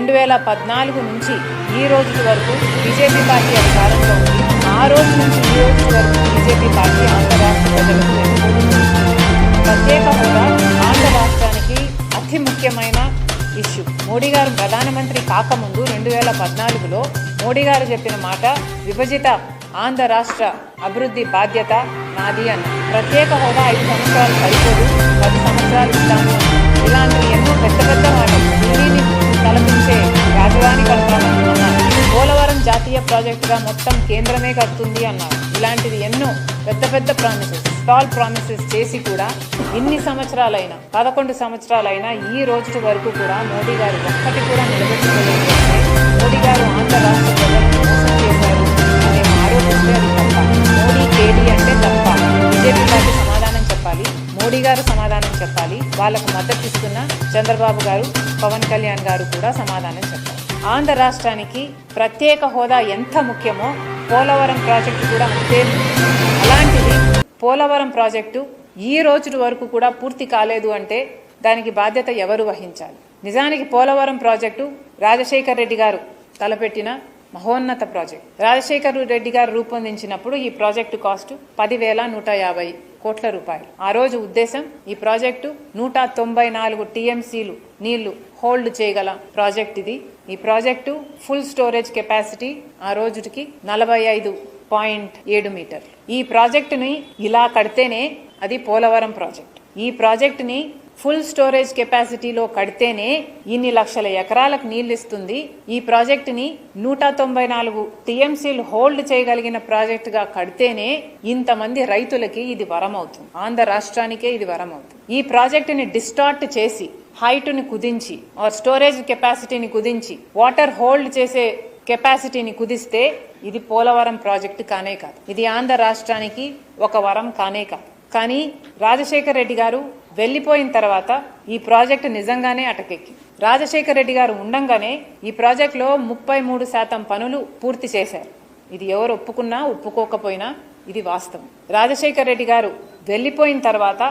రెండు వేల పద్నాలుగు నుంచి ఈ రోజు వరకు బీజేపీ పార్టీ అధికారంలో ఉంది. ఆ రోజు నుంచి ఈ రోజు వరకు బీజేపీ పార్టీ ఆంధ్ర రాష్ట్ర ప్రజలకు ప్రత్యేక హోదా ఆంధ్ర రాష్ట్రానికి అతి ముఖ్యమైన ఇష్యూ. మోడీ గారు ప్రధానమంత్రి కాకముందు రెండు వేల పద్నాలుగులో మోడీ గారు చెప్పిన మాట విభజిత ఆంధ్ర రాష్ట్ర అభివృద్ధి బాధ్యత నాది అన్న. ప్రత్యేక హోదా ఐదు సంవత్సరాలు సరిపోదు పది సంవత్సరాలు ప్రాజెక్టుగా మొత్తం కేంద్రమే కడుతుంది అన్నారు. ఇలాంటివి ఎన్నో పెద్ద పెద్ద ప్రామిసెస్ స్టాల్ ప్రామిసెస్ చేసి కూడా ఇన్ని సంవత్సరాలైనా పదకొండు సంవత్సరాలైనా ఈ రోజు వరకు కూడా మోడీ గారు ఒక్కటి కూడా నిలబెట్టుకోలేదు మోడీ గారు ఆంధ్ర రాష్ట్ర ప్రజలను మోసం చేశారు అనే ఆరోపిస్తే అది తప్ప. మోడీ కేడీ అంటే తప్ప. బీజేపీ సమాధానం చెప్పాలి మోడీ గారు సమాధానం చెప్పాలి వాళ్ళకు మద్దతు ఇస్తున్న చంద్రబాబు గారు పవన్ కళ్యాణ్ గారు కూడా సమాధానం చెప్పాలి. ఆంధ్ర రాష్ట్రానికి ప్రత్యేక హోదా ఎంత ముఖ్యమో పోలవరం ప్రాజెక్టు కూడా అంతే. అలాంటిది పోలవరం ప్రాజెక్టు ఈ రోజు వరకు కూడా పూర్తి కాలేదు అంటే దానికి బాధ్యత ఎవరు వహించాలి? నిజానికి పోలవరం ప్రాజెక్టు రాజశేఖర్ రెడ్డి గారు తలపెట్టిన మహోన్నత ప్రాజెక్ట్. రాజశేఖర్ రెడ్డి గారు రూపొందించినప్పుడు ఈ ప్రాజెక్టు కాస్ట్ పదివేల నూట యాభై కోట్ల రూపాయలు. ఆ రోజు ఉద్దేశం ఈ ప్రాజెక్టు నూట తొంభై నాలుగు టీఎంసీలు నీళ్ళు హోల్డ్ చేయగల ప్రాజెక్ట్ ఇది. ఈ ప్రాజెక్టు ఫుల్ స్టోరేజ్ కెపాసిటీ ఆ రోజుకి నలభై ఐదు పాయింట్ ఏడు మీటర్ ఈ ప్రాజెక్టుని ఇలా కడితేనే అది పోలవరం ప్రాజెక్ట్. ఈ ప్రాజెక్టుని ఫుల్ స్టోరేజ్ కెపాసిటీలో కడితేనే ఇన్ని లక్షల ఎకరాలకు నీళ్ళిస్తుంది ఈ ప్రాజెక్టుని నూట తొంభై నాలుగు టీఎంసీలు హోల్డ్ చేయగలిగిన ప్రాజెక్టుగా కడితేనే ఇంతమంది రైతులకి ఇది వరమవుతుంది. ఆంధ్ర రాష్ట్రానికే ఇది వరం అవుతుంది ఈ ప్రాజెక్టుని డిస్టార్ట్ చేసి హైట్ని కుదించి ఆర్ స్టోరేజ్ కెపాసిటీని కుదించి వాటర్ హోల్డ్ చేసే కెపాసిటీని కుదిస్తే ఇది పోలవరం ప్రాజెక్టు కానే కాదు. ఇది ఆంధ్ర రాష్ట్రానికి ఒక వరం కానే కాదు. కానీ రాజశేఖర్ రెడ్డి గారు వెళ్ళిపోయిన తర్వాత ఈ ప్రాజెక్టు నిజంగానే అటకెక్కి. రాజశేఖర్ రెడ్డి గారు ఉండంగానే ఈ ప్రాజెక్టులో ముప్పై మూడు శాతం పనులు పూర్తి చేశారు. ఇది ఎవరు ఒప్పుకున్నా ఒప్పుకోకపోయినా ఇది వాస్తవం. రాజశేఖర్ రెడ్డి గారు వెళ్ళిపోయిన తర్వాత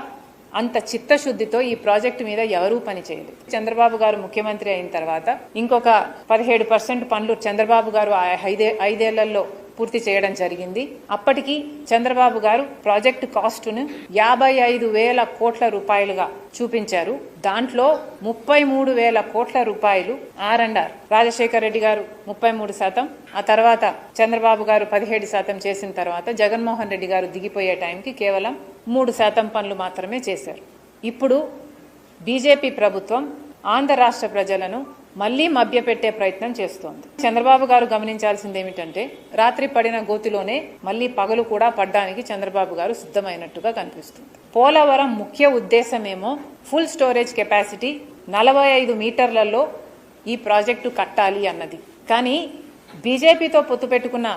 అంత చిత్తశుద్ధితో ఈ ప్రాజెక్టు మీద ఎవరూ పని చేయలేదు. చంద్రబాబు గారు ముఖ్యమంత్రి అయిన తర్వాత ఇంకొక పదిహేడు పర్సెంట్ పనులు చంద్రబాబు గారు ఆ ఐదే ఐదేళ్ళలో పూర్తి చేయడం జరిగింది. అప్పటికి చంద్రబాబు గారు ప్రాజెక్టు కాస్టును యాభై ఐదు వేల కోట్ల రూపాయలుగా చూపించారు. దాంట్లో ముప్పై మూడు వేల కోట్ల రూపాయలు R and R. Rajasekhar Reddy గారు ముప్పై మూడు శాతం ఆ తర్వాత చంద్రబాబు గారు పదిహేడు శాతం చేసిన తర్వాత జగన్మోహన్ రెడ్డి గారు దిగిపోయే టైంకి కేవలం మూడు శాతం పనులు మాత్రమే చేశారు. ఇప్పుడు బీజేపీ ప్రభుత్వం ఆంధ్ర రాష్ట్ర ప్రజలను మళ్ళీ మభ్యపెట్టే ప్రయత్నం చేస్తోంది. చంద్రబాబు గారు గమనించాల్సింది ఏమిటంటే రాత్రి పడిన గోతిలోనే మళ్ళీ పగలు కూడా పడ్డానికి చంద్రబాబు గారు సిద్ధమైనట్టుగా కనిపిస్తుంది. పోలవరం ముఖ్య ఉద్దేశమేమో ఫుల్ స్టోరేజ్ కెపాసిటీ నలభై ఐదు మీటర్లలో ఈ ప్రాజెక్టు కట్టాలి అన్నది. కానీ బీజేపీతో పొత్తు పెట్టుకున్న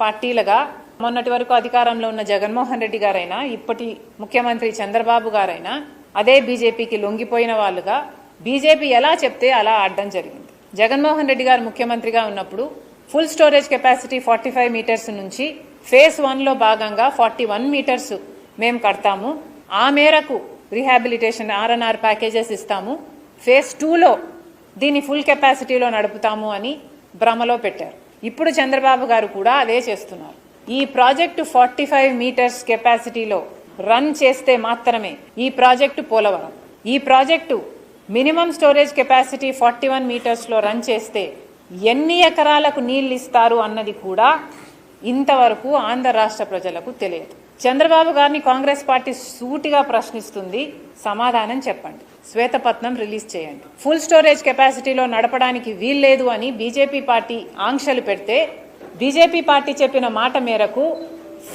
పార్టీలుగా మొన్నటి వరకు అధికారంలో ఉన్న జగన్మోహన్ రెడ్డి గారైనా ఇప్పటి ముఖ్యమంత్రి చంద్రబాబు గారైనా అదే బీజేపీకి లొంగిపోయిన వాళ్ళుగా బీజేపీ ఎలా చెప్తే అలా ఆడడం జరిగింది. జగన్మోహన్ రెడ్డి గారు ముఖ్యమంత్రిగా ఉన్నప్పుడు full storage capacity forty five metres నుంచి ఫేజ్ వన్లో భాగంగా ఫార్టీ వన్ మీటర్స్ మేము కడతాము. ఆ మేరకు rehabilitation R N R packages ఇస్తాము. ఫేజ్ టూలో దీన్ని ఫుల్ కెపాసిటీలో నడుపుతాము అని భ్రమలో పెట్టారు. ఇప్పుడు చంద్రబాబు గారు కూడా అదే చేస్తున్నారు. ఈ ప్రాజెక్టు ఫార్టీ ఫైవ్ మీటర్స్ కెపాసిటీలో రన్ చేస్తే మాత్రమే ఈ ప్రాజెక్టు పోలవరం. ఈ project minimum storage capacity forty one మీటర్స్లో run చేస్తే ఎన్ని ఎకరాలకు నీళ్ళు ఇస్తారు అన్నది కూడా ఇంతవరకు ఆంధ్ర రాష్ట్ర ప్రజలకు తెలియదు. చంద్రబాబు గారిని కాంగ్రెస్ పార్టీ సూటిగా ప్రశ్నిస్తుంది. సమాధానం చెప్పండి. శ్వేతపత్నం రిలీజ్ చేయండి. ఫుల్ స్టోరేజ్ కెపాసిటీలో నడపడానికి వీల్లేదు అని బీజేపీ పార్టీ ఆంక్షలు పెడితే బీజేపీ పార్టీ చెప్పిన మాట మేరకు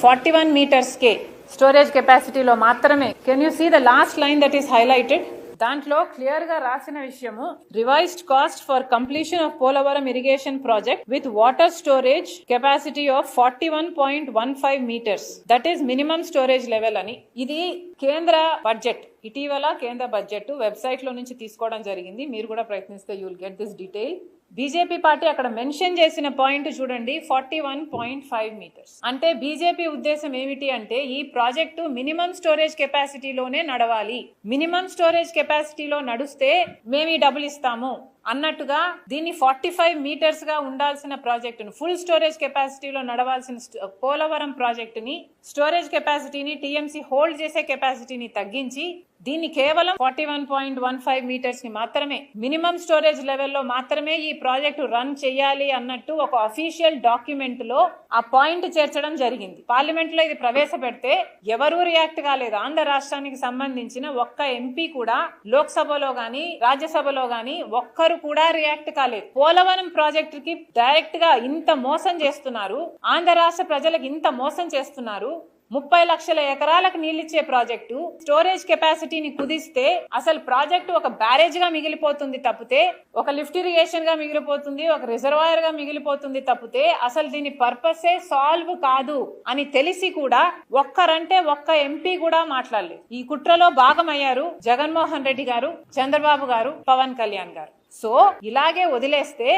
ఫార్టీ వన్ మీటర్స్కే స్టోరేజ్ కెపాసిటీలో మాత్రమే. Can you see the last line that is highlighted దాంట్లో క్లియర్గా రాసిన విషయము revised cost for completion of Polavaram irrigation project with water storage capacity of forty one point one five metres. That is minimum storage level అని. ఇది కేంద్ర budget. ఇటీవల కేంద్ర budget వెబ్సైట్లో నుంచి తీసుకోవడం జరిగింది. మీరు కూడా ప్రయత్నిస్తే you will get this detail BJP party అక్కడ మెన్షన్ చేసిన పాయింట్ చూడండి forty one point five metres. అంటే బీజేపీ ఉద్దేశం ఏమిటి అంటే ఈ ప్రాజెక్టు మినిమం స్టోరేజ్ కెపాసిటీలోనే నడవాలి. మినిమం స్టోరేజ్ కెపాసిటీలో నడుస్తే మేము ఈ డబ్బులు ఇస్తాము. అన్నట్టుగా దీన్ని ఫార్టీ ఫైవ్ మీటర్స్గా ఉండాల్సిన ప్రాజెక్టును ఫుల్ స్టోరేజ్ కెపాసిటీలో నడవాల్సిన పోలవరం ప్రాజెక్టుని స్టోరేజ్ కెపాసిటీని టీఎంసీ హోల్డ్ చేసే కెపాసిటీని తగ్గించి దీన్ని కేవలం forty one point one five మీటర్స్ని మాత్రమే మినిమం స్టోరేజ్ లెవెల్లో మాత్రమే ఈ ప్రాజెక్టు రన్ చేయాలి అన్నట్టు ఒక అఫీషియల్ డాక్యుమెంట్లో ఆ పాయింట్ చేర్చడం జరిగింది. పార్లమెంట్లో ఇది ప్రవేశపెడితే ఎవరూ రియాక్ట్ కాలేదు. ఆంధ్ర రాష్ట్రానికి సంబంధించిన ఒక్క ఎంపీ కూడా లోక్సభలో గాని రాజ్యసభలో గాని ఒక్కరు కూడా రియాక్ట్ కాలేదు. పోలవరం ప్రాజెక్టు కి డైరెక్ట్గా ఇంత మోసం చేస్తున్నారు. ఆంధ్ర రాష్ట్ర ప్రజలకు ఇంత మోసం చేస్తున్నారు. ముప్పై లక్షల ఎకరాలకు నీళ్ళిచ్చే ప్రాజెక్టు స్టోరేజ్ కెపాసిటీని కుదిస్తే అసలు ప్రాజెక్టు ఒక బ్యారేజ్గా మిగిలిపోతుంది తప్పితే ఒక లిఫ్ట్ ఇరిగేషన్గా మిగిలిపోతుంది ఒక రిజర్వాయర్గా మిగిలిపోతుంది తప్పితే అసలు దీని పర్పసే సాల్వ్ కాదు అని తెలిసి కూడా ఒక్కరంటే ఒక్క ఎంపీ కూడా మాట్లాడలేదు. ఈ కుట్రలో భాగమయ్యారు జగన్మోహన్ రెడ్డి గారు చంద్రబాబు గారు పవన్ కళ్యాణ్ గారు. సో ఇలాగే వదిలేస్తే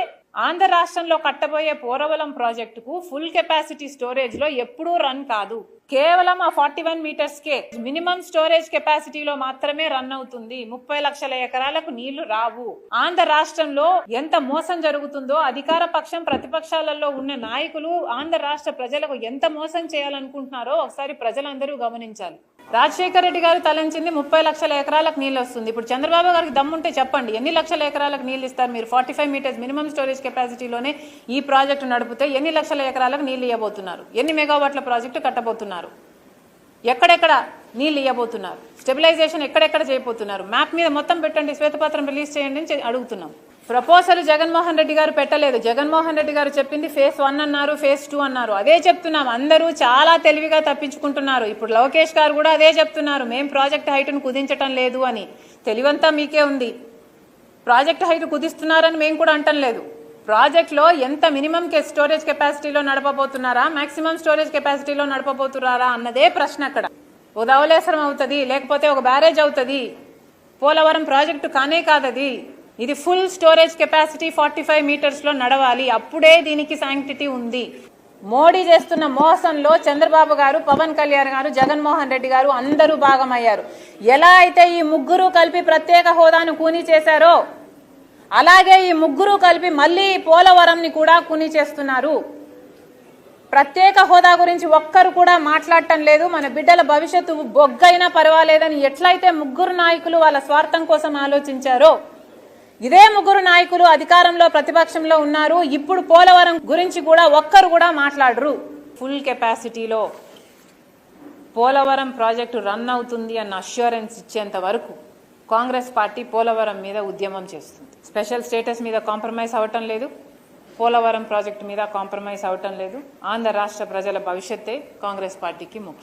ఆంధ్ర రాష్ట్రంలో కట్టబోయే పోరవలం ప్రాజెక్టుకు ఫుల్ కెపాసిటీ స్టోరేజ్లో ఎప్పుడూ రన్ కాదు. కేవలం ఆ ఫార్టీ వన్ మీటర్స్ కే మినిమం స్టోరేజ్ కెపాసిటీలో మాత్రమే రన్ అవుతుంది. ముప్పై లక్షల ఎకరాలకు నీళ్ళు రావు. ఆంధ్ర రాష్ట్రంలో ఎంత మోసం జరుగుతుందో అధికార పక్షం ప్రతిపక్షాలలో ఉన్న నాయకులు ఆంధ్ర రాష్ట్ర ప్రజలకు ఎంత మోసం చేయాలనుకుంటున్నారో ఒకసారి ప్రజలందరూ గమనించాలి. రాజశేఖర రెడ్డి గారు తలంచింది ముప్పై లక్షల ఎకరాలకు నీళ్ళు వస్తుంది. ఇప్పుడు చంద్రబాబు గారికి దమ్ముంటే చెప్పండి ఎన్ని లక్షల ఎకరాలకు నీళ్ళు ఇస్తారు మీరు? Forty five metres minimum storage కెపాసిటీలోనే ఈ ప్రాజెక్టు నడిపితే ఎన్ని లక్షల ఎకరాలకు నీళ్ళు ఇవ్వబోతున్నారు? ఎన్ని మెగావాట్ల ప్రాజెక్టు కట్టబోతున్నారు? ఎక్కడెక్కడ నీళ్ళు ఇవ్వబోతున్నారు? స్టెబిలైజేషన్ ఎక్కడెక్కడ చేయబోతున్నారు? మ్యాప్ మీద మొత్తం పెట్టండి శ్వేతపత్రం రిలీజ్ చేయండి అని అడుగుతున్నాం. ప్రపోజల్ జగన్మోహన్ రెడ్డి గారు పెట్టలేదు. జగన్మోహన్ రెడ్డి గారు చెప్పింది ఫేస్ వన్ అన్నారు ఫేస్ టూ అన్నారు. అదే చెప్తున్నాం. అందరూ చాలా తెలివిగా తప్పించుకుంటున్నారు. ఇప్పుడు లోకేష్ గారు కూడా అదే చెప్తున్నారు. మేం ప్రాజెక్ట్ హైట్ను కుదించటం లేదు అని. తెలివంతా మీకే ఉంది. ప్రాజెక్ట్ హైట్ కుదిస్తున్నారని మేము కూడా అంటం లేదు. ప్రాజెక్ట్లో ఎంత మినిమం కే స్టోరేజ్ కెపాసిటీలో నడపబోతున్నారా? మాక్సిమం స్టోరేజ్ కెపాసిటీలో నడపబోతున్నారా? అన్నదే ప్రశ్న అక్కడ. ఓ అవుతుంది లేకపోతే ఒక బ్యారేజ్ అవుతుంది. పోలవరం ప్రాజెక్టు కానే కాదది. ఇది full storage capacity forty five మీటర్స్లో నడవాలి. అప్పుడే దీనికి శాంక్టిటీ ఉంది. మోడీ చేస్తున్న మోసంలో చంద్రబాబు గారు పవన్ కళ్యాణ్ గారు జగన్మోహన్ రెడ్డి గారు అందరూ భాగమయ్యారు. ఎలా అయితే ఈ ముగ్గురు కలిపి ప్రత్యేక హోదాను కూనీ చేశారో అలాగే ఈ ముగ్గురు కలిపి మళ్ళీ పోలవరంని కూడా కూనీ చేస్తున్నారు. ప్రత్యేక హోదా గురించి ఒక్కరు కూడా మాట్లాడటం లేదు. మన బిడ్డల భవిష్యత్తు బొగ్గైనా పర్వాలేదని ఎట్లయితే ముగ్గురు నాయకులు వాళ్ళ స్వార్థం కోసం ఆలోచించారో ఇదే ముగ్గురు నాయకులు అధికారంలో ప్రతిపక్షంలో ఉన్నారు. ఇప్పుడు పోలవరం గురించి కూడా ఒక్కరు కూడా మాట్లాడరు. ఫుల్ కెపాసిటీలో పోలవరం ప్రాజెక్టు రన్ అవుతుంది అన్న అష్యూరెన్స్ ఇచ్చేంత వరకు కాంగ్రెస్ పార్టీ పోలవరం మీద ఉద్యమం చేస్తుంది. స్పెషల్ స్టేటస్ మీద కాంప్రమైజ్ అవ్వటం లేదు. పోలవరం ప్రాజెక్టు మీద కాంప్రమైజ్ అవ్వటం లేదు. ఆంధ్ర రాష్ట్ర ప్రజల భవిష్యత్తే కాంగ్రెస్ పార్టీకి ముఖ్యం.